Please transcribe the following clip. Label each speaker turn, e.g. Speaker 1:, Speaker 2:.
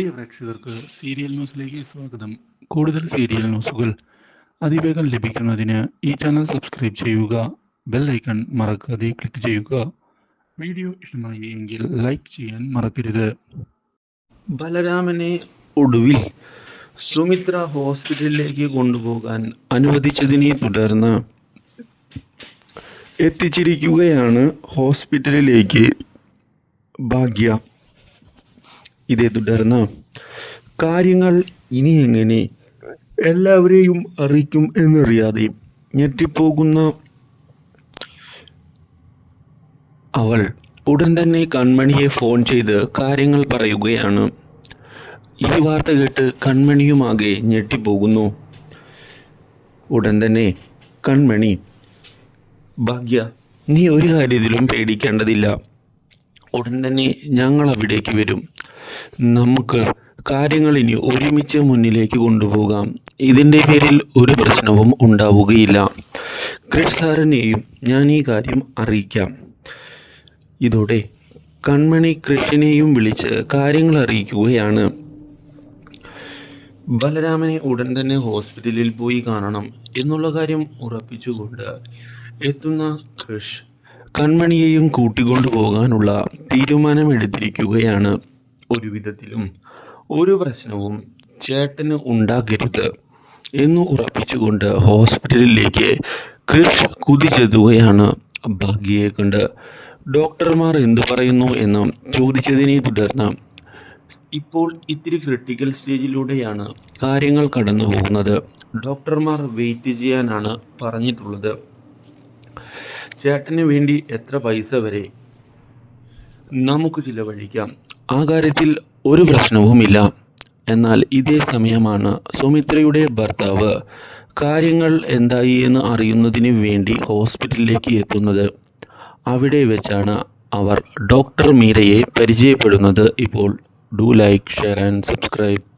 Speaker 1: പ്രിയ പ്രേക്ഷകർക്ക് സീരിയൽ ന്യൂസിലേക്ക് സ്വാഗതം. കൂടുതൽ സീരിയൽ ന്യൂസുകൾ അതിവേഗം ലഭിക്കുന്നതിന് ഈ ചാനൽ സബ്സ്ക്രൈബ് ചെയ്യുക ബെൽ ഐക്കൺ മറക്കാതെ ക്ലിക്ക് ചെയ്യുക. വീഡിയോ ഇഷ്ടമായി എങ്കിൽ ലൈക്ക് ചെയ്യാൻ മറക്കരുത്.
Speaker 2: ബലരാമനെ ഒടുവിൽ സുമിത്ര ഹോസ്പിറ്റലിലേക്ക് കൊണ്ടുപോകാൻ അനുവദിച്ചതിനെ തുടർന്ന് എത്തിച്ചിരിക്കുകയാണ് ഹോസ്പിറ്റലിലേക്ക് ഭാഗ്യ. ഇതേ തുടർന്ന് കാര്യങ്ങൾ ഇനി എങ്ങനെ എല്ലാവരെയും അറിയിക്കും എന്നറിയാതെ ഞെട്ടിപ്പോകുന്ന അവൾ ഉടൻ തന്നെ കൺമണിയെ ഫോൺ ചെയ്ത് കാര്യങ്ങൾ പറയുകയാണ്. ഈ വാർത്ത കേട്ട് കൺമണിയുമാകെ ഞെട്ടിപ്പോകുന്നു. ഉടൻ തന്നെ കൺമണി ഭാഗ്യ നീ ഒരു കാര്യത്തിലും പേടിക്കേണ്ടതില്ല. ഉടൻ തന്നെ ഞങ്ങൾ അവിടേക്ക് വരും. നമുക്ക് കാര്യങ്ങൾ ഇനി ഒരുമിച്ച് മുന്നിലേക്ക് കൊണ്ടുപോകാം. ഇതിന്റെ പേരിൽ ഒരു പ്രശ്നവും ഉണ്ടാവുകയില്ല. ക്രിഡ് സാറിനെയും ഞാൻ ഈ കാര്യം അറിയിക്കാം. ഇതോടെ കൺമണി കൃഷ്ണനെയും വിളിച്ച് കാര്യങ്ങൾ അറിയിക്കുകയാണ്. ബലരാമനെ ഉടൻ തന്നെ ഹോസ്പിറ്റലിൽ പോയി കാണണം എന്നുള്ള കാര്യം ഉറപ്പിച്ചുകൊണ്ട് എത്തുന്ന കൃഷ് കൺമണിയെയും കൂട്ടിക്കൊണ്ടു പോകാനുള്ള തീരുമാനമെടുത്തിരിക്കുകയാണ്. ഒരു വിധത്തിലും ഒരു പ്രശ്നവും ചേട്ടന് ഉണ്ടാകരുത് എന്ന് ഉറപ്പിച്ചുകൊണ്ട് ഹോസ്പിറ്റലിലേക്ക് കൃഷ് കുതിച്ചെത്തുകയാണ് ഭാഗ്യയെ കണ്ട്. ഡോക്ടർമാർ എന്തു പറയുന്നു എന്ന് ചോദിച്ചതിനെ തുടർന്ന് ഇപ്പോൾ ഇത്തിരി ക്രിട്ടിക്കൽ സ്റ്റേജിലൂടെയാണ് കാര്യങ്ങൾ കടന്നു പോകുന്നത് ഡോക്ടർമാർ വെയിറ്റ് ചെയ്യാനാണ് പറഞ്ഞിട്ടുള്ളത്. ചേട്ടന് വേണ്ടി എത്ര പൈസ വരെ നമുക്ക് ചിലവഴിക്കാം? ആ കാര്യത്തിൽ ഒരു പ്രശ്നവുമില്ല. എന്നാൽ ഇതേ സമയമാണ് സുമിത്രയുടെ ഭർത്താവ് കാര്യങ്ങൾ എന്തായി എന്ന് അറിയുന്നതിന് വേണ്ടി ഹോസ്പിറ്റലിലേക്ക് എത്തുന്നത്. അവിടെ വെച്ചാണ് അവർ ഡോക്ടർ മീരയെ പരിചയപ്പെടുന്നത്. ഇപ്പോൾ do like share and subscribe.